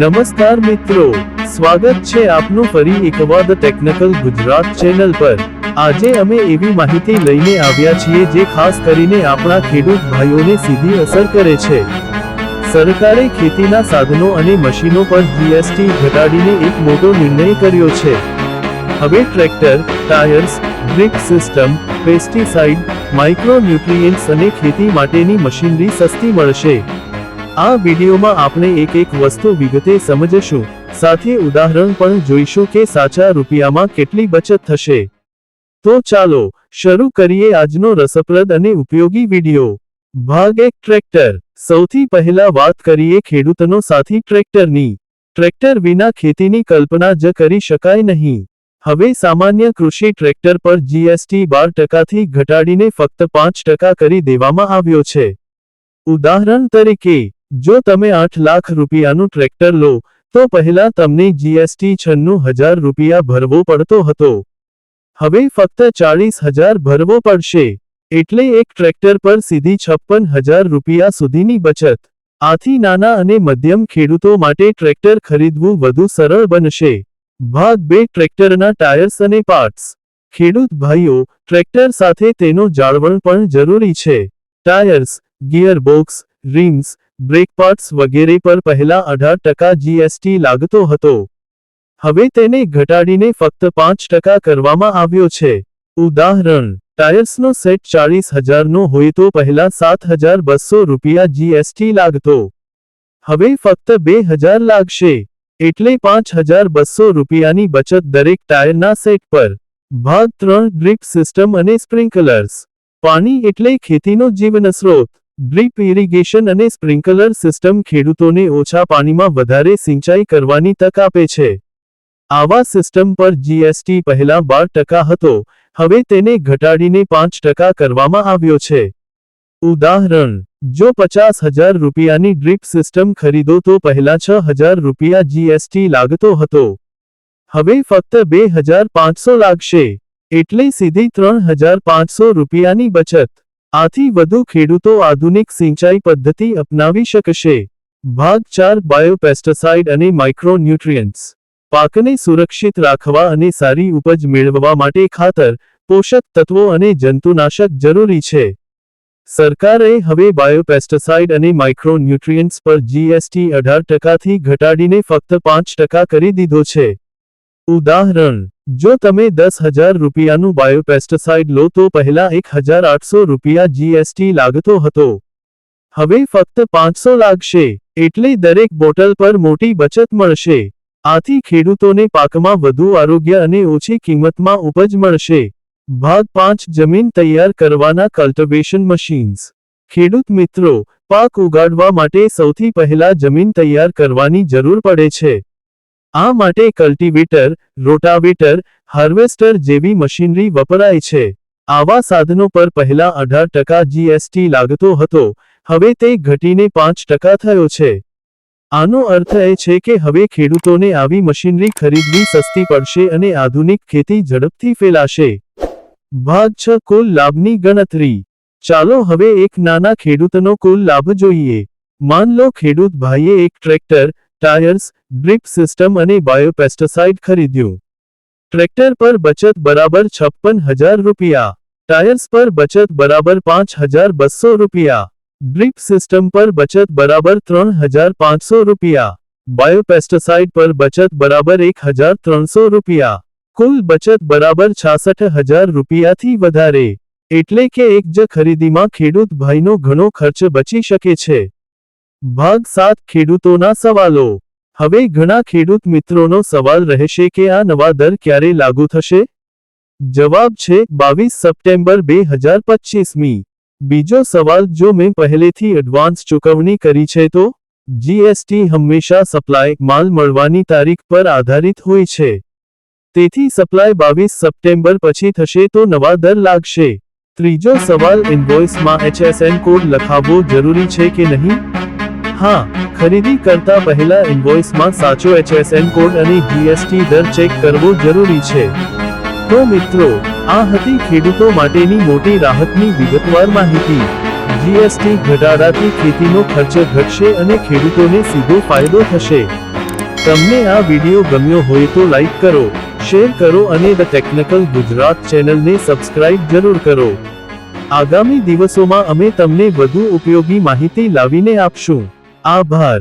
નમસ્કાર મિત્રો, સ્વાગત છે આપનું ફરી એકવાર ધ ટેકનિકલ ગુજરાત ચેનલ પર. આજે અમે એવી માહિતી લઈને આવ્યા છીએ જે ખાસ કરીને આપણા ખેડૂત ભાઈઓને સીધી અસર કરે છે. સરકારે ખેતીના સાધનો અને મશીનો પર જીએસટી ઘટાડીને એક મોટો નિર્ણય કર્યો છે. હવે tractor, tyres, brick system, pesticide, micronutrients અને ખેતી માટેની મશીનરી સસ્તી મળશે. આ વિડીયોમાં આપણે એક એક વસ્તુ વિગતે સમજશું. સાથે ઉદાહરણ પણ જોઈશું કે સાચા રૂપિયામાં કેટલી બચત થશે. તો ચાલો, શરૂ કરીએ આજનો રસપ્રદ અને ઉપયોગી વીડિયો. ભાગ એક, ટ્રેક્ટર. સૌથી પહેલા વાત કરીએ ખેડૂતનો સાથી ટ્રેક્ટરની. ટ્રેક્ટર વિના ખેતીની કલ્પના જ કરી શકાય નહીં. હવે સામાન્ય કૃષિ ટ્રેક્ટર પર જીએસટી બાર ટકાથી ઘટાડીને ફક્ત પાંચ ટકા કરી દેવામાં આવ્યો છે. ઉદાહરણ તરીકે જો તમે આઠ લાખ રૂપિયાનું ટ્રેક્ટર લો, તો પહેલા તમને જીએસટી છન્નું હજાર રૂપિયા ભરવો પડતો હતો. હવે ફક્ત ચાળીસ હજાર ભરવો પડશે. એટલે એક ટ્રેક્ટર પર સીધી છપ્પન હજાર રૂપિયા સુધીની બચત. આથી નાના અને મધ્યમ ખેડૂતો માટે ટ્રેક્ટર ખરીદવું વધુ સરળ બનશે. ભાગ બે, ટ્રેક્ટરના ટાયર્સ અને પાર્ટ્સ. ખેડૂત ભાઈઓ, ટ્રેક્ટર સાથે તેનો જાળવણ પણ જરૂરી છે. Tyres, gearbox, rims brake parts વગેરે પર પહેલા અઢાર ટકા જીએસટી લાગતો હતો. હવે તેને ઘટાડીને ફક્ત પાંચ ટકા કરવામાં આવ્યો છે. ઉદાહરણ, ટાયર્સનો સેટ ચાળીસ હજારનો હોય તો પહેલા સાત હજાર બસો રૂપિયા જીએસટી લાગતો. હવે ફક્ત બે હજાર લાગશે. એટલે પાંચ હજાર બસો રૂપિયાની બચત દરેક ટાયરના સેટ પર. ભાગ ત્રણ, ડ્રીપ સિસ્ટમ અને સ્પ્રિંકલર્સ. પાણી એટલે ખેતીનો જીવનસ્રોત. ડ્રીપ ઇરિગેશન અને સ્પ્રિંકલર સિસ્ટમ ખેડૂતોને ઓછા પાણીમાં વધારે સિંચાઈ કરવાની તક આપે છે. આવા સિસ્ટમ પર જીએસટી પહેલા બાર ટકા હતો, હવે તેને ઘટાડીને પાંચ ટકા કરવામાં આવ્યો છે. ઉદાહરણ, જો પચાસ હજાર રૂપિયાની ડ્રીપ સિસ્ટમ ખરીદો તો પહેલા છ હજાર રૂપિયા જીએસટી લાગતો હતો. હવે ફક્ત બે હજાર પાંચસો લાગશે, એટલે સીધી ત્રણ હજાર પાંચસો રૂપિયાની બચત. આથી વધુ ખેડૂતો આધુનિક સિંચાઈ પદ્ધતિ અપનાવી શકશે. ભાગ ચાર, બાયોપેસ્ટિસાઇડ અને માઇક્રોન્યુટ્રિયન્ટ્સ. પાકને સુરક્ષિત રાખવા અને સારી ઉપજ મેળવવા માટે ખાતર, પોષક તત્વો અને જંતુનાશક જરૂરી છે. સરકારે હવે બાયોપેસ્ટિસાઇડ અને માઇક્રોન્યુટ્રિયન્ટ્સ પર જીએસટી અઢાર ટકાથી ઘટાડીને ફક્ત પાંચ ટકા કરી દીધો છે. ઉદાહરણ જો તમે દસ હજાર રૂપિયાનું બાયોપેસ્ટિસાઇડ લો તો પહેલા એક હજાર આઠસો રૂપિયા જીએસટી લાગતો હતો. હવે ફક્ત પાંચસો લાગશે, એટલે દરેક બોટલ પર મોટી બચત મળશે. આથી ખેડૂતોને પાકમાં વધુ આરોગ્ય અને ઓછી કિંમતમાં ઉપજ મળશે. ભાગ પાંચ, જમીન તૈયાર કરવાના કલ્ટિવેશન મશીન્સ. ખેડૂત મિત્રો, પાક ઉગાડવા માટે સૌથી પહેલા જમીન તૈયાર કરવાની જરૂર પડે છે. આ માટે કલ્ટિવેટર, રોટાવેટર, હાર્વેસ્ટર જેવી મશીનરી વપરાય છે. આવા સાધનો પર પહેલા અઢાર ટકા જીએસટી લાગતો હતો, હવે તે ઘટીને પાંચ ટકા થયો છે. આનો અર્થ એ છે કે હવે ખેડૂતોને આવી મશીનરી ખરીદવી સસ્તી પડશે અને આધુનિક ખેતી ઝડપથી ફેલાશે. ભાગ છ, કુલ લાભની ગણતરી. ચાલો હવે એક નાના ખેડૂતનો કુલ લાભ જોઈએ. માન લો ખેડૂત ભાઈએ એક ટ્રેક્ટર ટાયર્સ ડ્રીપ સિસ્ટમ અને બાયોપેસ્ટિસાઇડ ખરીદ્યું. ટ્રેક્ટર પર બચત બરાબર છપ્પન હજાર રૂપિયા. ટાયર્સ પર બચત બરાબર પાંચ હજાર બસો રૂપિયા. ડ્રીપ સિસ્ટમ પર બચત બરાબર ત્રણ હજાર પાંચસો રૂપિયા. બાયોપેસ્ટિસાઇડ પર બચત બરાબર એક હજાર ત્રણસો રૂપિયા. કુલ બચત બરાબર છાસઠ હજાર રૂપિયાથી વધારે. એટલે કે એક જ ખરીદીમાં ખેડૂત ભાઈનો ઘણો ખર્ચ બચી શકે છે. ભાગ સાત, ખેડૂતોના સવાલો. હવે ઘણા ખેડૂત મિત્રોનો સવાલ રહેશે કે આ નવા દર ક્યારે લાગુ થશે? જવાબ છે, બાવીસ સપ્ટેમ્બર બે હજાર પચીસમી. બીજો સવાલ, જો મેં પહેલેથી એડવાન્સ ચૂકવણી કરી છે તો? જીએસટી હંમેશા સપ્લાય માલ મળવાની તારીખ પર આધારિત હોય છે. તેથી સપ્લાય બાવીસ સપ્ટેમ્બર પછી થશે તો નવા દર લાગશે. ત્રીજો સવાલ ઇન્વોઇસમાં એચએસએન કોડ લખાવવો જરૂરી છે કે નહીં? હા, ખરીદી કરતા પહેલા ઇન્વોઇસમાં સાચો એચએસએન કોડ અને જીએસટી દર ચેક કરવો જરૂરી છે. તો મિત્રો, આ હતી ખેડૂતો માટેની મોટી રાહતની વિગતવાર માહિતી. જીએસટી ઘટાડાથી ખેતીનો ખર્ચ ઘટશે અને ખેડૂતોને સીધો ફાયદો થશે. તમને આ વિડિયો ગમ્યો હોય તો લાઈક કરો, શેર કરો અને ધ ટેકનિકલ ગુજરાત ચેનલને સબસ્ક્રાઇબ જરૂર કરો. આગામી દિવસોમાં અમે તમને વધુ ઉપયોગી માહિતી લાવીને આપશું. આભાર.